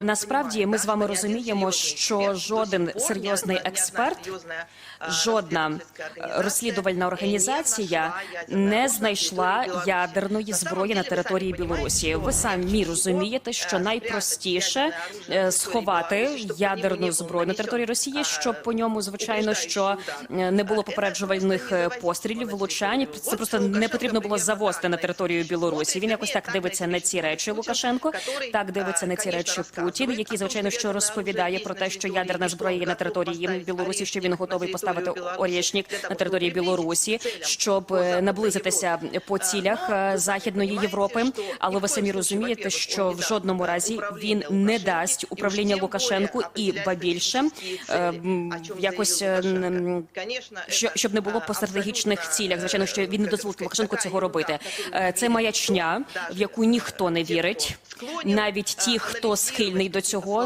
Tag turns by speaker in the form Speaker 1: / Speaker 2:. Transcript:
Speaker 1: Насправді ми з вами розуміємо, що жоден серйозний експерт, жодна розслідувальна організація не знайшла ядерної зброї на території Білорусі. Ви самі розумієте, що найпростіше е, сховати ядерну зброю на території Росії, щоб по ньому, звичайно, що е, не було попереджувальних е, пострілів, влучань. Це просто не потрібно було завозити на територію Білорусі. Він якось так дивиться на ці речі. Лукашенко так дивиться на ці речі Путін, який звичайно що розповідає про те, що ядерна зброя є на території Білорусі, що він готовий поставити орєшнік на території Білорусі, щоб е, наблизитися по цілях е, західної Європи. Але ви самі розумієте, що в жодному разі він не дасть управління Лукашенку і ба більше е, якось що щоб не було по стратегічних цілях. Звичайно, що він не дозволить Лукашенку цього робити. Це маячня, в яку ніхто не вірить, навіть ті, хто схильний до цього.